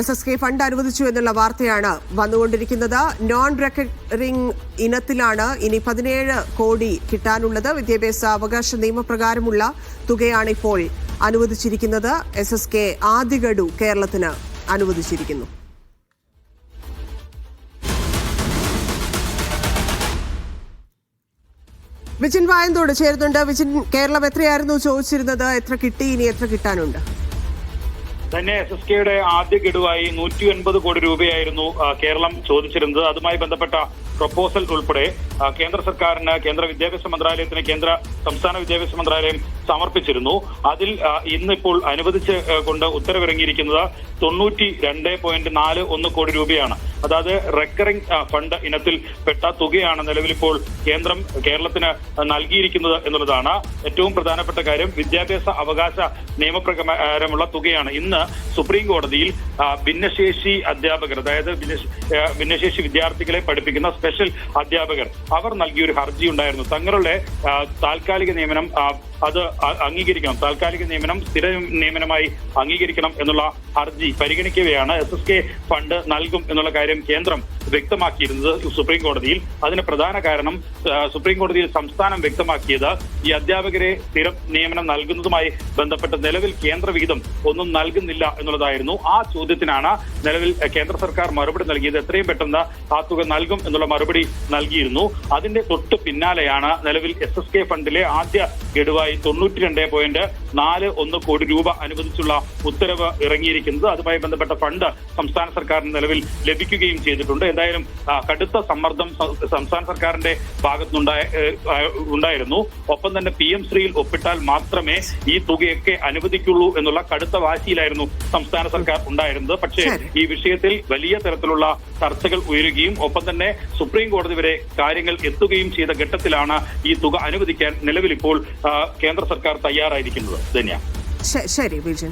S S K fund അനുവദിച്ചു എന്നുള്ള വാർത്തയാണ് വന്നുകൊണ്ടിരിക്കുന്നത്. നോൺ റെക്കറിംഗ് ഇനത്തിലാണ് ഇനി പതിനേഴ് കോടി കിട്ടാനുള്ളത്. വിദ്യാഭ്യാസ അവകാശ നിയമപ്രകാരമുള്ള തുകയാണ് ഇപ്പോൾ അനുവദിച്ചിരിക്കുന്നത്. എസ് എസ് കെ ആദ്യ ഗഡു കേരളത്തിന് അനുവദിച്ചിരിക്കുന്നു. വിജിൻ വായന്തോട് ചേരുന്നുണ്ട്. വിജിൻ കേരളം എത്രയായിരുന്നു ചോദിച്ചിരുന്നത്? എത്ര കിട്ടി? ഇനി എത്ര കിട്ടാനുണ്ട്? തന്നെ എസ് എസ് കെയുടെ ആദ്യ ഗഡുവായി നൂറ്റി ഒൻപത് കോടി രൂപയായിരുന്നു കേരളം ചോദിച്ചിരുന്നത്. അതുമായി ബന്ധപ്പെട്ട പ്രപ്പോസൽ ഉൾപ്പെടെ കേന്ദ്ര സർക്കാരിന് കേന്ദ്ര വിദ്യാഭ്യാസ മന്ത്രാലയത്തിന് കേന്ദ്ര സംസ്ഥാന വിദ്യാഭ്യാസ മന്ത്രാലയം സമർപ്പിച്ചിരുന്നു. അതിൽ ഇന്നിപ്പോൾ അനുവദിച്ച് കൊണ്ട് ഉത്തരവിറങ്ങിയിരിക്കുന്നത് തൊണ്ണൂറ്റി രണ്ട് പോയിന്റ് നാല് ഒന്ന് കോടി രൂപയാണ്. അതായത് റെക്കറിംഗ് ഫണ്ട് ഇനത്തിൽ പെട്ട തുകയാണ് നിലവിലിപ്പോൾ കേന്ദ്രം കേരളത്തിന് നൽകിയിരിക്കുന്നത് എന്നുള്ളതാണ് ഏറ്റവും പ്രധാനപ്പെട്ട കാര്യം. വിദ്യാഭ്യാസ അവകാശ നിയമപ്രകാരമുള്ള തുകയാണ്. ഇന്ന് സുപ്രീം കോടതിയിൽ ഭിന്നശേഷി അധ്യാപകർ അതായത് ഭിന്നശ- ഭിന്നശേഷി വിദ്യാർത്ഥികളെ പഠിപ്പിക്കുന്ന സ്പെഷ്യൽ അധ്യാപകർ അവർ നൽകിയ ഒരു ഹർജി ഉണ്ടായിരുന്നു. തങ്ങളുടെ താൽക്കാലിക നിയമനം അത് അംഗീകരിക്കണം. താൽക്കാലിക നിയമനം സ്ഥിര നിയമനമായി അംഗീകരിക്കണം എന്നുള്ള ഹർജി പരിഗണിക്കവെയാണ് എസ് എസ് കെ ഫണ്ട് നൽകും എന്നുള്ള കാര്യം കേന്ദ്രം വ്യക്തമാക്കിയിരുന്നത് സുപ്രീം കോടതിയിൽ. അതിന് പ്രധാന കാരണം സുപ്രീം കോടതിയിൽ സംസ്ഥാനം വ്യക്തമാക്കിയത് ഈ അധ്യാപകരെ സ്ഥിരം നിയമനം നൽകുന്നതുമായി ബന്ധപ്പെട്ട് നിലവിൽ കേന്ദ്ര വിഹിതം ഒന്നും നൽകുന്നില്ല എന്നുള്ളതായിരുന്നു. ആ ചോദ്യത്തിനാണ് നിലവിൽ കേന്ദ്ര സർക്കാർ മറുപടി നൽകിയത്. എത്രയും പെട്ടെന്ന് ആ തുക നൽകും എന്നുള്ള മറുപടി നൽകിയിരുന്നു. അതിന്റെ തൊട്ട് പിന്നാലെയാണ് നിലവിൽ എസ് എസ് കെ ഫണ്ടിലെ ആദ്യ ഗഡുവായി തൊണ്ണൂറ്റി രണ്ട് പോയിന്റ് നാല് ഒന്ന് കോടി രൂപ അനുവദിച്ചുള്ള ഉത്തരവ് ഇറങ്ങിയിരിക്കുന്നത്. അതുമായി ബന്ധപ്പെട്ട ഫണ്ട് സംസ്ഥാന സർക്കാരിന് നിലവിൽ ലഭിക്കുകയും ചെയ്തിട്ടുണ്ട്. എന്തായാലും കടുത്ത സമ്മർദ്ദം സംസ്ഥാന സർക്കാരിന്റെ ഭാഗത്തുനിന്നുണ്ടായ ഉണ്ടായിരുന്നു. ഒപ്പം തന്നെ പി എം ശ്രീയിൽ ഒപ്പിട്ടാൽ മാത്രമേ ഈ തുകയൊക്കെ അനുവദിക്കുള്ളൂ എന്നുള്ള കടുത്ത വാശിയിലായിരുന്നു സംസ്ഥാന സർക്കാർ ഉണ്ടായിരുന്നത്. പക്ഷേ ഈ വിഷയത്തിൽ വലിയ തരത്തിലുള്ള ചർച്ചകൾ ഉയരുകയും ഒപ്പം തന്നെ സുപ്രീം കോടതി വരെ കാര്യങ്ങൾ എത്തുകയും ചെയ്ത ഘട്ടത്തിലാണ് ഈ തുക അനുവദിക്കാൻ നിലവിൽ ഇപ്പോൾ കേന്ദ്ര സർക്കാർ തയ്യാറായിരിക്കുന്നത്. 对里啊。这的里生